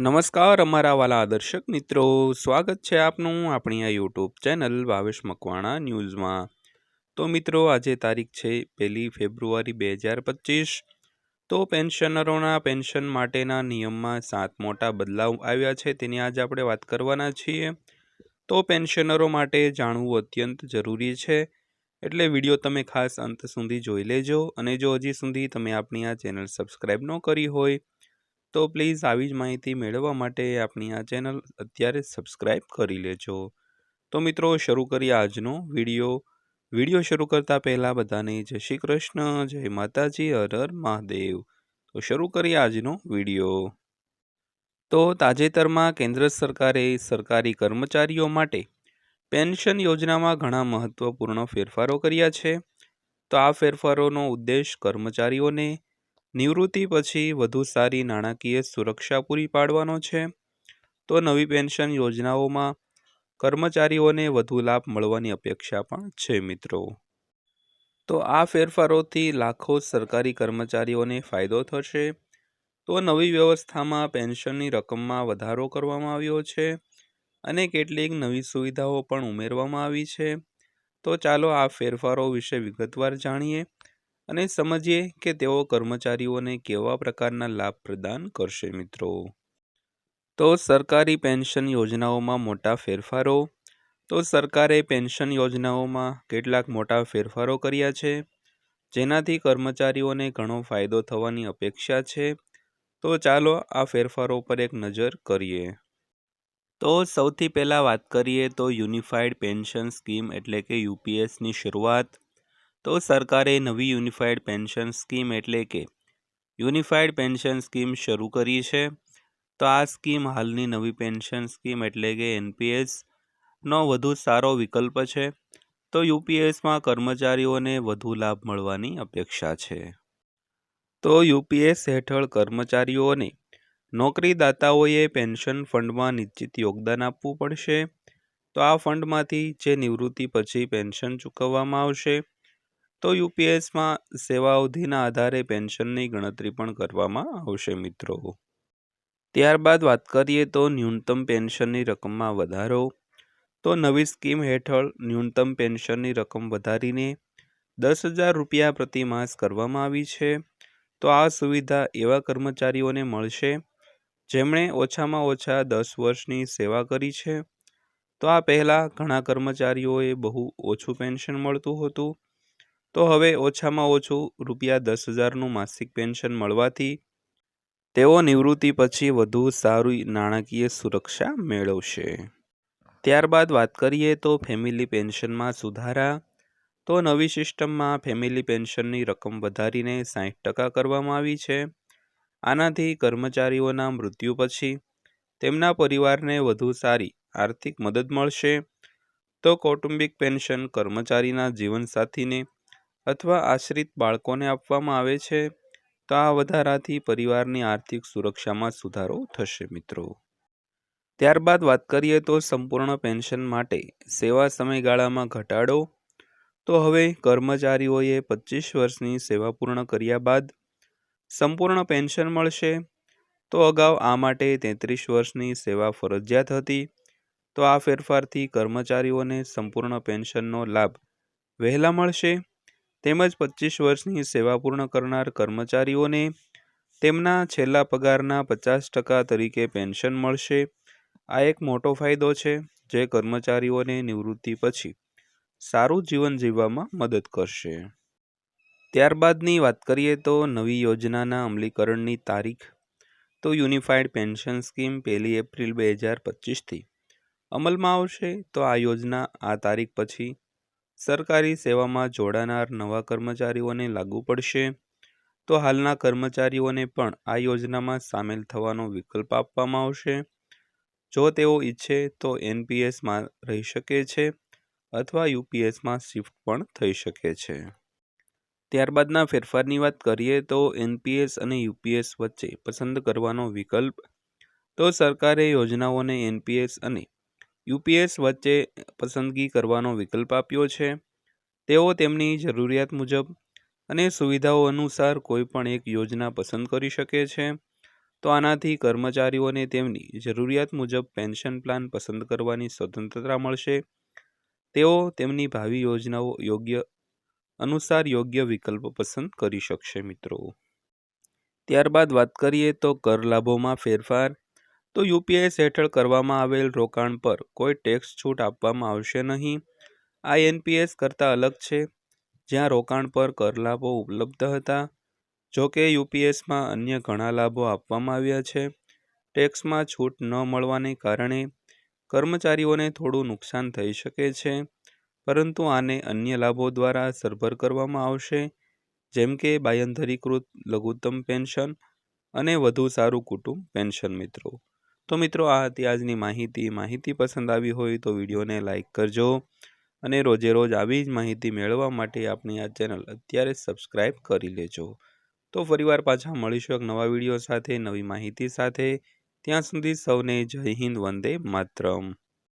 નમસ્કાર અમારા વાલા દર્શક મિત્રો. સ્વાગત છે આપનું આપણી આ યુટ્યુબ ચેનલ ભાવેશ મકવાણા ન્યૂઝમાં. તો મિત્રો, આજે તારીખ છે પહેલી ફેબ્રુઆરી બે હજાર પચીસ. તો પેન્શનરોના પેન્શન માટેના નિયમમાં સાત મોટા બદલાવ આવ્યા છે તેની આજે આપણે વાત કરવાના છીએ. તો પેન્શનરો માટે જાણવું અત્યંત જરૂરી છે. એટલે વીડિયો તમે ખાસ અંત સુધી જોઈ લેજો અને જો હજી સુધી તમે આપણી આ ચેનલ સબસ્ક્રાઈબ ન કરી હોય તો પ્લીઝ આવી જ માહિતી મેળવવા માટે આપણી આ ચેનલ અત્યારે સબસ્ક્રાઈબ કરી લેજો. તો મિત્રો, શરૂ કરીએ આજનો વીડિયો. વીડિયો શરૂ કરતાં પહેલાં બધાને જય શ્રી કૃષ્ણ, જય માતાજી, હર હર મહાદેવ. તો શરૂ કરીએ આજનો વીડિયો. તો તાજેતરમાં કેન્દ્ર સરકારે સરકારી કર્મચારીઓ માટે પેન્શન યોજનામાં ઘણા મહત્વપૂર્ણ ફેરફારો કર્યા છે. તો આ ફેરફારોનો ઉદ્દેશ કર્મચારીઓને નિવૃત્તિ પછી વધુ સારી નાણાકીય સુરક્ષા પૂરી પાડવાનો છે. તો નવી પેન્શન યોજનાઓમાં કર્મચારીઓને વધુ લાભ મળવાની અપેક્ષા પણ છે મિત્રો. તો આ ફેરફારોથી લાખો સરકારી કર્મચારીઓને ફાયદો થશે. તો નવી વ્યવસ્થામાં પેન્શનની રકમમાં વધારો કરવામાં આવ્યો છે અને કેટલીક નવી સુવિધાઓ પણ ઉમેરવામાં આવી છે. તો ચાલો આ ફેરફારો વિશે વિગતવાર જાણીએ. અને સમજીએ કે તેઓ કર્મચારીઓને કેવા પ્રકારના લાભ પ્રદાન કરશે મિત્રો. તો સરકારી પેન્શન યોજનાઓમાં મોટા ફેરફારો. તો સરકારે પેન્શન યોજનાઓમાં કેટલાક મોટા ફેરફારો કર્યા છે. જેનાથી કર્મચારીઓને ઘણો ફાયદો થવાની અપેક્ષા છે. તો ચાલો આ ફેરફારો પર એક નજર કરીએ. તો સૌથી પહેલાં વાત કરીએ તો યુનિફાઈડ પેન્શન સ્કીમ એટલે કે યુપીએસની શરૂઆત. તો સરકારે નવી યુનિફાઈડ પેન્શન સ્કીમ એટલે કે યુનિફાઈડ પેન્શન સ્કીમ શરૂ કરી છે. તો આ સ્કીમ હાલની નવી પેન્શન સ્કીમ એટલે કે એનપીએસનો વધુ સારો વિકલ્પ છે. તો યુપીએસમાં કર્મચારીઓને વધુ લાભ મળવાની અપેક્ષા છે. તો યુપીએસ હેઠળ કર્મચારીઓને નોકરીદાતાઓએ પેન્શન ફંડમાં નિશ્ચિત યોગદાન આપવું પડશે. તો આ ફંડમાંથી જે નિવૃત્તિ પછી પેન્શન ચૂકવવામાં આવશે તો યુપીએસમાં સેવા અવધિના આધારે પેન્શનની ગણતરી પણ કરવામાં આવશે મિત્રો. ત્યારબાદ વાત કરીએ તો ન્યૂનતમ પેન્શનની રકમમાં વધારો. તો નવી સ્કીમ હેઠળ ન્યૂનતમ પેન્શનની રકમ વધારીને દસ હજાર રૂપિયા પ્રતિ માસ કરવામાં આવી છે. તો આ સુવિધા એવા કર્મચારીઓને મળશે જેમણે ઓછામાં ઓછા દસ વર્ષની સેવા કરી છે. તો આ પહેલાં ઘણા કર્મચારીઓએ બહુ ઓછું પેન્શન મળતું હતું. તો હવે ઓછામાં ઓછું રૂપિયા દસ હજારનું માસિક પેન્શન મળવાથી તેઓ નિવૃત્તિ પછી વધુ સારી નાણાકીય સુરક્ષા મેળવશે. ત્યારબાદ વાત કરીએ તો ફેમિલી પેન્શનમાં સુધારા. તો નવી સિસ્ટમમાં ફેમિલી પેન્શનની રકમ વધારીને સાહીઠ ટકા કરવામાં આવી છે. આનાથી કર્મચારીઓના મૃત્યુ પછી તેમના પરિવારને વધુ સારી આર્થિક મદદ મળશે. તો કૌટુંબિક પેન્શન કર્મચારીના જીવનસાથીને અથવા આશ્રિત બાળકોને આપવામાં આવે છે, તો આ વધારાથી પરિવારની આર્થિક સુરક્ષામાં સુધારો થશે, મિત્રો. ત્યારબાદ વાત કરીએ તો સંપૂર્ણ પેન્શન માટે સેવા સમયગાળામાં ઘટાડો. તો હવે કર્મચારીઓએ પચીસ વર્ષની સેવા પૂર્ણ કર્યા બાદ સંપૂર્ણ પેન્શન મળશે. તો અગાઉ આ માટે તેત્રીસ વર્ષની સેવા ફરજિયાત હતી. તો આ ફેરફારથી કર્મચારીઓને સંપૂર્ણ પેન્શનનો લાભ વહેલા મળશે. તેમજ પચીસ વર્ષની સેવા પૂર્ણ કરનાર કર્મચારીઓને તેમના છેલ્લા પગારના પચાસ ટકા તરીકે પેન્શન મળશે. આ એક મોટો ફાયદો છે, જે કર્મચારીઓને નિવૃત્તિ પછી સારું જીવન જીવવામાં મદદ કરશે. ત્યારબાદની વાત કરીએ તો નવી યોજનાના અમલીકરણની તારીખ. તો યુનિફાઈડ પેન્શન સ્કીમ પહેલી એપ્રિલ બે હજાર પચીસથી અમલમાં આવશે. તો આ યોજના આ તારીખ પછી સરકારી સેવામાં જોડાનાર નવા કર્મચારીઓને લાગુ પડશે? તો હાલના કર્મચારીઓને પણ આ યોજનામાં સામેલ થવાનો વિકલ્પ આપવામાં આવશે? જો તેઓ ઈચ્છે તો એનપીએસમાં રહી શકે છે અથવા યુપીએસમાં શિફ્ટ પણ થઈ શકે છે. ત્યારબાદના ફેરફારની વાત કરીએ તો એનપીએસ અને યુપીએસ વચ્ચે પસંદ કરવાનો વિકલ્પ, તો સરકારે યોજનાઓને એનપીએસ અને યુપીએસ વચ્ચે પસંદગી કરવાનો વિકલ્પ આપ્યો છે. તેઓ તેમની જરૂરિયાત મુજબ અને સુવિધાઓ અનુસાર કોઈપણ એક યોજના પસંદ કરી શકે છે. તો આનાથી કર્મચારીઓને તેમની જરૂરિયાત મુજબ પેન્શન પ્લાન પસંદ કરવાની સ્વતંત્રતા મળશે. તેઓ તેમની ભાવિ યોજનાઓ યોગ્ય અનુસાર યોગ્ય વિકલ્પ પસંદ કરી શકશે મિત્રો. ત્યારબાદ વાત કરીએ તો કર લાભોમાં ફેરફાર તો યુપીએસ હેઠળ કરવામાં આવેલ રોકાણ પર કોઈ ટેક્સ છૂટ આપવામાં આવશે નહીં. આ એનપીએસ કરતાં અલગ છે. જ્યાં રોકાણ પર કર લાભો ઉપલબ્ધ હતા. જો કે યુપીએસમાં અન્ય ઘણા લાભો આપવામાં આવ્યા છે. ટેક્સમાં છૂટ ન મળવાને કારણે કર્મચારીઓને થોડું નુકસાન થઈ શકે છે. પરંતુ આને અન્ય લાભો દ્વારા સરભર કરવામાં આવશે. જેમ કે બાયંધરીકૃત લઘુત્તમ પેન્શન અને વધુ સારું કુટુંબ પેન્શન મિત્રો. તો મિત્રો આ હતી આજની માહિતી. માહિતી પસંદ આવી હોય તો વિડીયોને લાઇક કરજો અને રોજે રોજ આવી જ માહિતી મેળવવા માટે આપણી આ ચેનલ અત્યારે સબસ્ક્રાઈબ કરી લેજો. તો ફરીવાર પાછા મળીશું એક નવા વીડિયો સાથે, નવી માહિતી સાથે. ત્યાં સુધી સૌને જય હિન્દ, વંદે માતરમ.